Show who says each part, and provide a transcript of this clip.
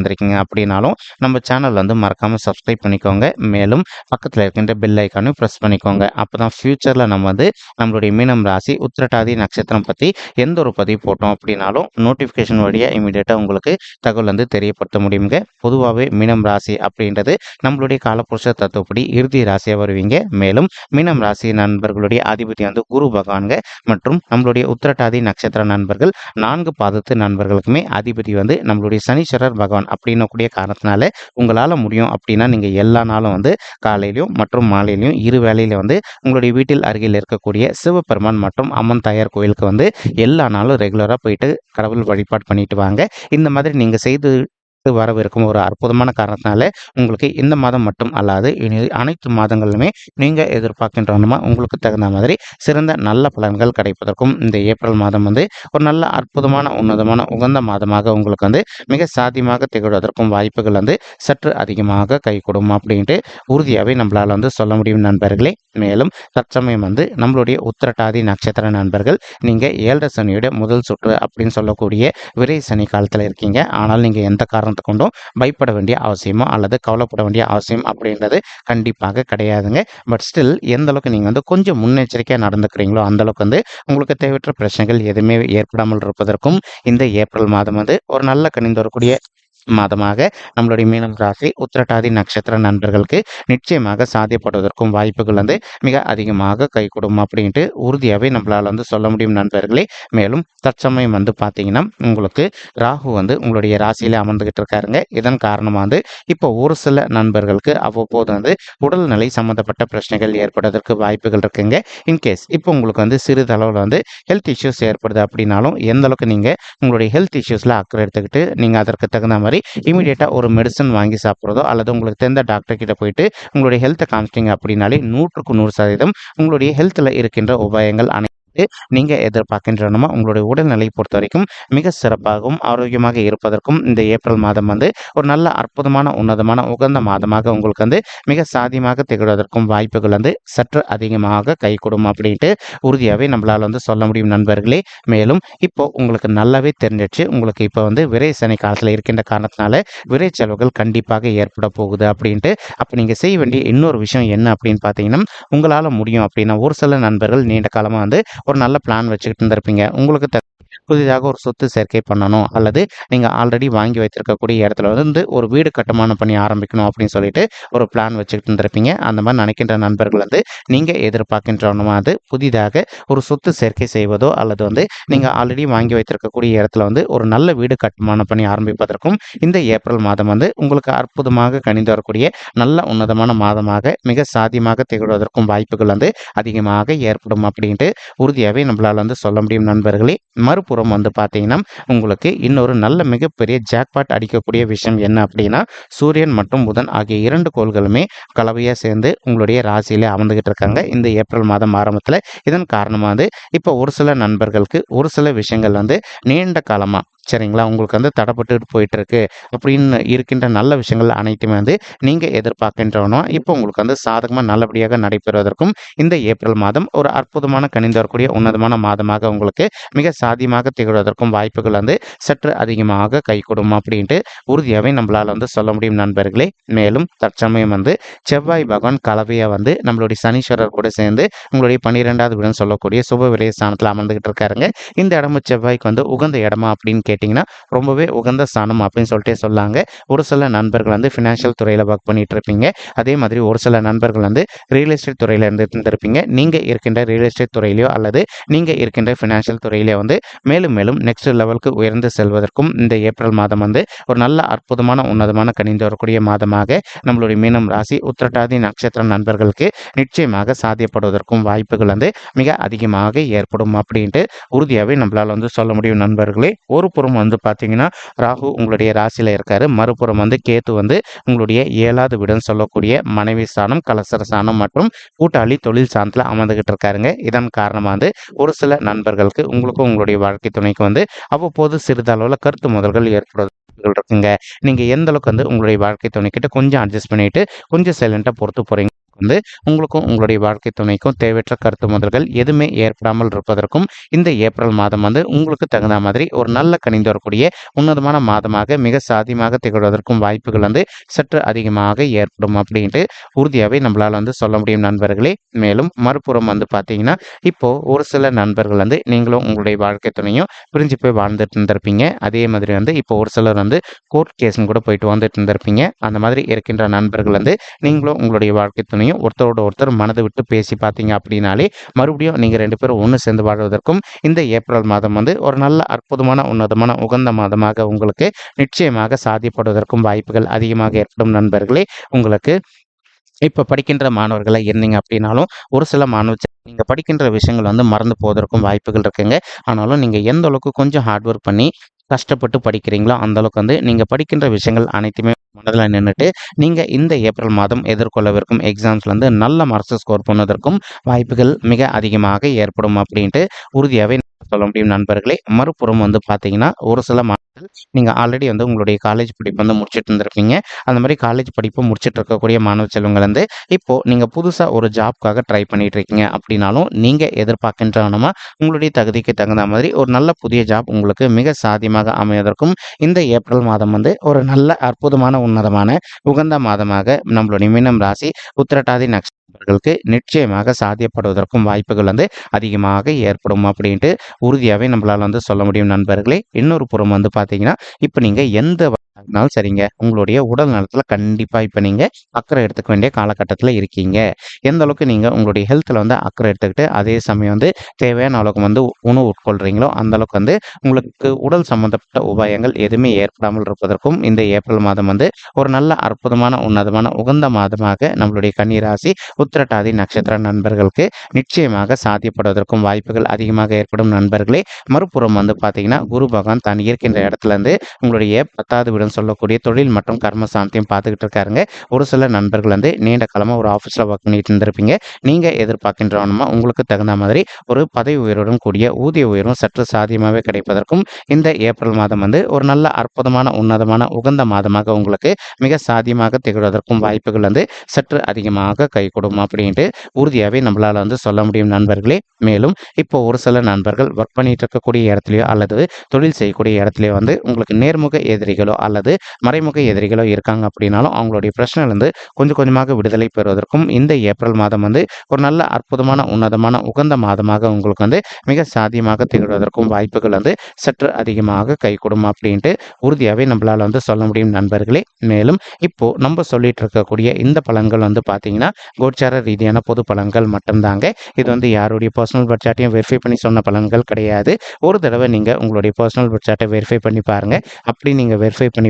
Speaker 1: வந்திருக்கீங்க அப்படின்னாலும் நம்ம சேனல் வந்து மறக்காமல் சப்ஸ்கிரைப் பண்ணிக்கோங்க. மேலும் பக்கத்தில் இருக்கின்ற பெல் ஐக்கானும் ப்ரெஸ் பண்ணிக்கோங்க. அப்போ தான் ஃப்யூச்சரில் நம்ம வந்து நம்மளுடைய மீனம் ராசி உத்திரட்டாதி நட்சத்திரம் பற்றி எந்த ஒரு பதிவு போட்டோம் அப்படின்னாலும் நோட்டிஃபிகேஷன் வழியாக இமீடியட்டாக உங்களுக்கு தகவல் வந்து தெரியப்படுத்த முடியுங்க. பொதுவாகவே மீனம் ராசி அப்படின்றது நம்மளுடைய காலப்புருஷ தத்துவப்படி இறுதி ராசியாக வருவீங்க. மேலும் மீனம் ராசி நண்பர்களுடைய அதிபதி வந்து குரு பகவான்க மற்றும் நம்மளுடைய உத்திரட்டாதி நட்சத்திர நண்பர்கள் நான்கு பாதத்து நண்பர்களுக்குமே அதிபதி வந்து நம்மளுடைய சனீஸ்வரர் பகவான். அப்படின்னக்கூடிய காரணத்தினால உங்களால் முடியும் அப்படின்னா நீங்கள் எல்லா நாளும் வந்து காலையிலையும் மற்றும் மாலையிலையும் இரு வேலையில் வந்து உங்களுடைய வீட்டில் அருகில் இருக்கக்கூடிய சிவபெருமான் மற்றும் அம்மன் தாயார் கோயிலுக்கு வந்து எல்லா நாளும் ரெகுலராக போயிட்டு கடவுள் வழிபாடு பண்ணிட்டு வாங்க. இந்த மாதிரி நீங்கள் செய்து வரவிருக்கும் ஒரு அற்புதமான காரணத்தினால உங்களுக்கு இந்த மாதம் மட்டும் அல்லாது இனி அனைத்து மாதங்களிலுமே நீங்கள் எதிர்பார்க்கின்றனமா உங்களுக்கு தகுந்த மாதிரி சிறந்த நல்ல பலன்கள் கிடைப்பதற்கும் இந்த ஏப்ரல் மாதம் வந்து ஒரு நல்ல அற்புதமான உன்னதமான உகந்த மாதமாக உங்களுக்கு வந்து மிக சாத்தியமாக திகழ்வதற்கும் வாய்ப்புகள் வந்து சற்று அதிகமாக கைகூடும் அப்படின்ட்டு உறுதியாகவே நம்மளால் வந்து சொல்ல முடியும் நண்பர்களே. மேலும் தற்சமயம் வந்து நம்மளுடைய உத்திரட்டாதி நட்சத்திர நண்பர்கள் நீங்கள் ஏழரை சனியோட முதல் சுற்று அப்படின்னு சொல்லக்கூடிய விரை சனி காலத்தில் இருக்கீங்க. ஆனால் நீங்கள் எந்த காரணம் காரணத்தை கொண்டும் பயப்பட வேண்டிய அவசியமோ அல்லது கவலைப்பட வேண்டிய அவசியம் அப்படின்றது கண்டிப்பாக கிடையாதுங்க. பட் ஸ்டில் எந்த அளவுக்கு நீங்கள் வந்து கொஞ்சம் முன்னெச்சரிக்கையாக நடந்துக்கிறீங்களோ அந்த அளவுக்கு வந்து உங்களுக்கு தேவையற்ற பிரச்சனைகள் எதுவுமே ஏற்படாமல் இருப்பதற்கும் இந்த ஏப்ரல் மாதம் வந்து ஒரு நல்ல கணிந்து வரக்கூடிய மாதமாக நம்மளுடைய மீனம் ராசி உத்திரட்டாதி நட்சத்திர நண்பர்களுக்கு நிச்சயமாக சாத்தியப்படுவதற்கும் வாய்ப்புகள் வந்து மிக அதிகமாக கை கொடுக்கும் அப்படின்ட்டு உறுதியாகவே நம்மளால் வந்து சொல்ல முடியும் நண்பர்களே. மேலும் தற்சமயம் வந்து பார்த்தீங்கன்னா உங்களுக்கு ராகு வந்து உங்களுடைய ராசியில் அமர்ந்துகிட்டு இருக்காருங்க. இதன் காரணமாக வந்து இப்போ ஒரு சில நண்பர்களுக்கு அவ்வப்போது வந்து உடல்நிலை சம்மந்தப்பட்ட பிரச்சனைகள் ஏற்படுவதற்கு வாய்ப்புகள் இருக்குங்க. இன்கேஸ் இப்போ உங்களுக்கு வந்து சிறிதளவில் வந்து ஹெல்த் இஷ்யூஸ் ஏற்படுது அப்படின்னாலும் எந்த அளவுக்கு நீங்கள் உங்களுடைய ஹெல்த் இஷ்யூஸில் அக்கறை எடுத்துக்கிட்டு நீங்கள் அதற்கு தகுந்த மாதிரி இமீடியட்டாக ஒரு மெடிசன் வாங்கி சாப்பிட்றதோ அல்லது உங்களுக்கு தெரிந்த டாக்டர் கிட்ட போயிட்டு உங்களுடைய ஹெல்த்தை காமிச்சிட்டிங்க அப்படின்னாலே நூற்றுக்கு நூறு சதவீதம் உங்களுடைய ஹெல்த்தில் இருக்கின்ற உபாயங்கள் அனை நீங்கள் எதிர்பார்க்கின்றனமோ உங்களுடைய உடல்நிலை பொறுத்த வரைக்கும் மிக சிறப்பாகவும் ஆரோக்கியமாக இருப்பதற்கும் இந்த ஏப்ரல் மாதம் வந்து ஒரு நல்ல அற்புதமான உன்னதமான உகந்த மாதமாக உங்களுக்கு வந்து மிக சாதியமாக திகழ்வதற்கும் வாய்ப்புகள் வந்து சற்று அதிகமாக கை அப்படின்ட்டு உறுதியாகவே நம்மளால் வந்து சொல்ல முடியும் நண்பர்களே. மேலும் இப்போ உங்களுக்கு நல்லாவே தெரிஞ்சிச்சு உங்களுக்கு இப்போ வந்து விரை சனி காலத்தில் இருக்கின்ற காரணத்தினால விரை செலவுகள் கண்டிப்பாக ஏற்பட போகுது அப்படின்ட்டு அப்போ நீங்கள் செய்ய வேண்டிய இன்னொரு விஷயம் என்ன அப்படின்னு பார்த்தீங்கன்னா உங்களால் முடியும் அப்படின்னா ஒரு சில நண்பர்கள் நீண்ட காலமாக வந்து ஒரு நல்ல பிளான் வச்சுக்கிட்டு இருந்திருப்பீங்க. உங்களுக்கு புதிதாக ஒரு சொத்து சேர்க்கை பண்ணணும். அல்லது நீங்கள் ஆல்ரெடி வாங்கி வைத்திருக்கக்கூடிய இடத்துல வந்து ஒரு வீடு கட்டுமானம் பண்ணி ஆரம்பிக்கணும் அப்படின்னு சொல்லிட்டு ஒரு பிளான் வச்சுக்கிட்டு இருந்திருப்பீங்க. அந்த மாதிரி நினைக்கின்ற நண்பர்கள் வந்து நீங்கள் எதிர்பார்க்கின்றனமா அது புதிதாக ஒரு சொத்து சேர்க்கை செய்வதோ அல்லது வந்து நீங்கள் ஆல்ரெடி வாங்கி வைத்திருக்கக்கூடிய இடத்துல வந்து ஒரு நல்ல வீடு கட்டுமானம் பண்ணி ஆரம்பிப்பதற்கும் இந்த ஏப்ரல் மாதம் வந்து உங்களுக்கு அற்புதமாக கணிந்து வரக்கூடிய நல்ல உன்னதமான மாதமாக மிக சாத்தியமாக திகழ்வதற்கும் வாய்ப்புகள் வந்து அதிகமாக ஏற்படும் அப்படின்ட்டு உறுதியாகவே நம்மளால் வந்து சொல்ல முடியும் நண்பர்களே. மறுபுறம் புறம் வந்து பார்த்தீங்கன்னா உங்களுக்கு இன்னொரு நல்ல மிகப்பெரிய ஜாக்பாட் அடிக்கக்கூடிய விஷயம் என்ன அப்படின்னா சூரியன் மற்றும் புதன் ஆகிய இரண்டு கோள்களுமே கலவையாக சேர்ந்து உங்களுடைய ராசியிலே அமர்ந்துகிட்டு இருக்காங்க. இந்த ஏப்ரல் மாதம் ஆரம்பத்தில். இதன் காரணமாக வந்து இப்போ ஒரு சில நண்பர்களுக்கு ஒரு சில விஷயங்கள் வந்து நீண்ட காலமாக சரிங்களா? உங்களுக்கு வந்து தடைப்பட்டு போயிட்டுருக்கு. அப்படின்னு இருக்கின்ற நல்ல விஷயங்கள் அனைத்துமே வந்து நீங்கள் எதிர்பார்க்கின்றனோ இப்போ உங்களுக்கு வந்து சாதகமாக நல்லபடியாக நடைபெறுவதற்கும் இந்த ஏப்ரல் மாதம் ஒரு அற்புதமான கணிந்து வரக்கூடிய உன்னதமான மாதமாக உங்களுக்கு மிக சாதியமாக திகழ்வதற்கும் வாய்ப்புகள் வந்து சற்று அதிகமாக கை கொடுமா அப்படின்ட்டு உறுதியாகவே நம்மளால் வந்து சொல்ல முடியும் நண்பர்களே. மேலும் தற்சமயம் வந்து செவ்வாய் பகவான் கலவையாக வந்து நம்மளுடைய சனீஸ்வரர் கூட சேர்ந்து உங்களுடைய பன்னிரெண்டாவது வீடுன்னு சொல்லக்கூடிய சுப விலைய ஸ்தானத்தில் அமர்ந்துகிட்டு இருக்காருங்க. இந்த இடமும் செவ்வாய்க்கு வந்து உகந்த இடமா அப்படின்னு கேட்டிங்கன்னா ரொம்பவே உகந்த ஸ்தானம் அப்படின்னு சொல்லிட்டு சொல்லாங்க. ஒரு சில நண்பர்கள் வந்து ஃபினான்ஷியல் துறையில் ஒர்க் பண்ணிட்டு இருப்பீங்க. அதே மாதிரி ஒரு சில நண்பர்கள் வந்து ரியல் எஸ்டேட் துறையில் இருந்துருப்பீங்க. நீங்கள் இருக்கின்ற ரியல் எஸ்டேட் துறையிலையோ அல்லது நீங்கள் இருக்கின்ற ஃபினான்ஷியல் துறையிலே வந்து மேலும் மேலும் நெக்ஸ்ட் லெவலுக்கு உயர்ந்து செல்வதற்கும் இந்த ஏப்ரல் மாதம் வந்து ஒரு நல்ல அற்புதமான உன்னதமான கணிந்து வரக்கூடிய மாதமாக நம்மளுடைய மீனம் ராசி உத்திரட்டாதி நட்சத்திர நண்பர்களுக்கு நிச்சயமாக சாத்தியப்படுவதற்கும் வாய்ப்புகள் வந்து மிக அதிகமாக ஏற்படும் அப்படின்ட்டு உறுதியாகவே நம்மளால் வந்து சொல்ல முடியும் நண்பர்களே. ஒரு ஒருபுறம் வந்து பார்த்தீங்கன்னா ராகு உங்களுடைய ராசியில் இருக்காரு. மறுபுறம் வந்து கேத்து வந்து உங்களுடைய ஏழாவது வீடுன்னு சொல்லக்கூடிய மனைவி ஸ்தானம் கலசர ஸ்தானம் மற்றும் கூட்டாளி தொழில் சாணத்தில் அமர்ந்துகிட்டு இருக்காருங்க. இதன் காரணமாக வந்து ஒரு சில நண்பர்களுக்கு உங்களுக்கும் உங்களுடைய வாழ்க்கை துணைக்கு வந்து அவ்வப்போது சிறிதளவில் கருத்து முதல்கள் ஏற்படுது இருக்குங்க. நீங்கள் எந்த அளவுக்கு வந்து உங்களுடைய வாழ்க்கை துணைக்கிட்ட கொஞ்சம் அட்ஜஸ்ட் பண்ணிட்டு கொஞ்சம் சைலண்ட்டாக பொறுத்து போகிறீங்க வந்து உங்களுக்கும் உங்களுடைய வாழ்க்கை துணைக்கும் தேவையற்ற கருத்து முதல்கள் எதுவுமே ஏற்படாமல் இருப்பதற்கும் இந்த ஏப்ரல் மாதம் வந்து உங்களுக்கு தகுந்த மாதிரி ஒரு நல்ல கணிந்து வரக்கூடிய உன்னதமான மாதமாக மிக சாதியமாக திகழ்வதற்கும் வாய்ப்புகள் வந்து சற்று அதிகமாக ஏற்படும் அப்படின்ட்டு உறுதியாகவே நம்மளால் வந்து சொல்ல முடியும் நண்பர்களே. மேலும் மறுபுறம் வந்து பார்த்தீங்கன்னா இப்போ ஒரு சில நண்பர்கள் வந்து நீங்களும் உங்களுடைய வாழ்க்கை துணையும் பிரிஞ்சு போய் வாழ்ந்துட்டு இருந்திருப்பீங்க. அதே மாதிரி வந்து இப்போ ஒரு சிலர் வந்து கோர்ட் கேஸும் கூட போயிட்டு வந்துட்டு இருந்திருப்பீங்க. அந்த மாதிரி இருக்கின்ற நண்பர்கள் வந்து நீங்களும் உங்களுடைய வாழ்க்கை துணையும் ஒருத்தரோட ஒருத்தர் மனதை விட்டு பேசி பார்த்தீங்க அப்படின்னாலே மறுபடியும் நீங்கள் ரெண்டு பேரும் ஒன்று சேர்ந்து வாழ்வதற்கும் இந்த ஏப்ரல் மாதம் வந்து ஒரு நல்ல அற்புதமான உன்னதமான உகந்த மாதமாக உங்களுக்கு நிச்சயமாக சாதிப்படுவதற்கும் வாய்ப்புகள் அதிகமாக ஏற்படும் நண்பர்களே. உங்களுக்கு இப்போ படிக்கின்ற மாணவர்களாக இருந்தீங்க அப்படின்னாலும் ஒரு சில மாணவ நீங்கள் படிக்கின்ற விஷயங்கள் வந்து மறந்து போவதற்கும் வாய்ப்புகள் இருக்குங்க. ஆனாலும் நீங்கள் எந்த அளவுக்கு கொஞ்சம் ஹார்ட் ஒர்க் பண்ணி கஷ்டப்பட்டு படிக்கிறீங்களோ அந்த அளவுக்கு வந்து நீங்கள் படிக்கின்ற விஷயங்கள் அனைத்துமே மனதில் நின்றுட்டு நீங்கள் இந்த ஏப்ரல் மாதம் எதிர்கொள்ளவிருக்கும் எக்ஸாம்ஸ்லேருந்து நல்ல மார்க்ஸ் ஸ்கோர் பண்ணுவதற்கும் வாய்ப்புகள் மிக அதிகமாக ஏற்படும் அப்படின்ட்டு உறுதியாகவே சொல்ல முடியும் நண்பர்களே. மறுபுறம் வந்து பார்த்தீங்கன்னா ஒரு சில மாணவர்கள் நீங்கள் ஆல்ரெடி வந்து உங்களுடைய காலேஜ் படிப்பு வந்து முடிச்சுட்டு இருந்திருப்பீங்க அந்த மாதிரி காலேஜ் படிப்பு முடிச்சுட்டு இருக்கக்கூடிய மாணவ செல்வங்கள் வந்து இப்போது நீங்கள் புதுசாக ஒரு ஜாப்க்காக ட்ரை பண்ணிட்டு இருக்கீங்க அப்படின்னாலும் நீங்கள் எதிர்பார்க்கின்றனமா உங்களுடைய தகுதிக்கு தகுந்த மாதிரி ஒரு நல்ல புதிய ஜாப் உங்களுக்கு மிக சாத்தியமாக அமைவதற்கும் இந்த ஏப்ரல் மாதம் வந்து ஒரு நல்ல அற்புதமான உன்னதமான உகந்த மாதமாக நம்மளுடைய மீனம் ராசி உத்திரட்டாதி நட்சத்திரங்களுக்கு நிச்சயமாக சாத்தியப்படுவதற்கும் வாய்ப்புகள் வந்து அதிகமாக ஏற்படும் அப்படின்ட்டு உறுதியாகவே நம்மளால் வந்து சொல்ல முடியும் நண்பர்களே. இன்னொரு புறம் வந்து பார்த்தீங்கன்னா இப்போ நீங்கள் எந்த அதனால சரிங்க. உங்களுடைய உடல் நலத்தில் கண்டிப்பாக இப்போ நீங்கள் அக்கறை எடுத்துக்க வேண்டிய காலகட்டத்தில் இருக்கீங்க. எந்த அளவுக்கு நீங்கள் உங்களுடைய ஹெல்த்தில் வந்து அக்கறை எடுத்துக்கிட்டு அதே சமயம் வந்து தேவையான அளவுக்கு வந்து உணவு உட்கொள்கிறீங்களோ அந்த அளவுக்கு வந்து உங்களுக்கு உடல் சம்மந்தப்பட்ட உபாயங்கள் எதுவுமே ஏற்படாமல் இருப்பதற்கும் இந்த ஏப்ரல் மாதம் வந்து ஒரு நல்ல அற்புதமான உன்னதமான உகந்த மாதமாக நம்மளுடைய கன்னிராசி உத்திரட்டாதி நட்சத்திர நண்பர்களுக்கு நிச்சயமாக சாத்தியப்படுவதற்கும் வாய்ப்புகள் அதிகமாக ஏற்படும் நண்பர்களே. மறுபுறம் வந்து பார்த்தீங்கன்னா குரு பகவான் தான் இருக்கின்ற இடத்துல இருந்து உங்களுடைய பத்தாவது வீடுன்னு சொல்லக்கூடிய தொழில் மற்றும் கர்ம சாந்தியம் பார்த்துக்கிட்டு இருக்காருங்க. ஒரு சில நண்பர்கள் வந்து நீண்ட காலமாக ஒரு ஆஃபீஸில் ஒர்க் பண்ணிட்டு இருந்திருப்பீங்க. நீங்கள் எதிர்பார்க்கின்றவனுமா உங்களுக்கு தகுந்த மாதிரி ஒரு பதவி உயர்வுடன் கூடிய ஊதிய உயர்வும் சற்று சாத்தியமாகவே கிடைப்பதற்கும் இந்த ஏப்ரல் மாதம் வந்து ஒரு நல்ல அற்புதமான உன்னதமான உகந்த மாதமாக உங்களுக்கு மிக சாத்தியமாக திகழ்வதற்கும் வாய்ப்புகள் வந்து சற்று அதிகமாக கை கொடுக்கும் அப்படின்ட்டு உறுதியாகவே நம்மளால் வந்து சொல்ல முடியும் நண்பர்களே. மேலும் இப்போ ஒரு சில நண்பர்கள் ஒர்க் பண்ணிட்டு இருக்கக்கூடிய இடத்துலையோ அல்லது தொழில் செய்யக்கூடிய இடத்துலையோ வந்து உங்களுக்கு நேர்முக எதிரிகளோ அல்லது மறைமுக எதிரிகளோ இருக்காங்க அப்படின்னாலும் அவங்களுடைய பிரச்சனையிலிருந்து கொஞ்சம் கொஞ்சமாக விடுதலை பெறுவதற்கும் இந்த ஏப்ரல் மாதம் வந்து ஒரு நல்ல அற்புதமான உன்னதமான உகந்த மாதமாக உங்களுக்கு வந்து மிக சாத்தியமாக திகழ்வதற்கும் வாய்ப்புகள் வந்து சற்று அதிகமாக கை கொடும் அப்படின்ட்டு உறுதியாகவே நம்மளால் வந்து சொல்ல முடியும் நண்பர்களே. மேலும் இப்போ நம்ம சொல்லிட்டு இருக்கக்கூடிய இந்த பலன்கள் வந்து பார்த்தீங்கன்னா கோச்சார ரீதியான பொது பலன்கள் மட்டும்தாங்க. இது வந்து யாருடைய பர்சனல் பட்ஜெட்டையும் வெரிஃபை பண்ணி சொன்ன பலன்கள் கிடையாது. ஒரு தடவை நீங்கள் உங்களுடைய பர்சனல் பட்ஜெட்டை வெரிஃபை பண்ணி பாருங்கள் அப்படி நீங்கள் வெரிஃபை பண்ணி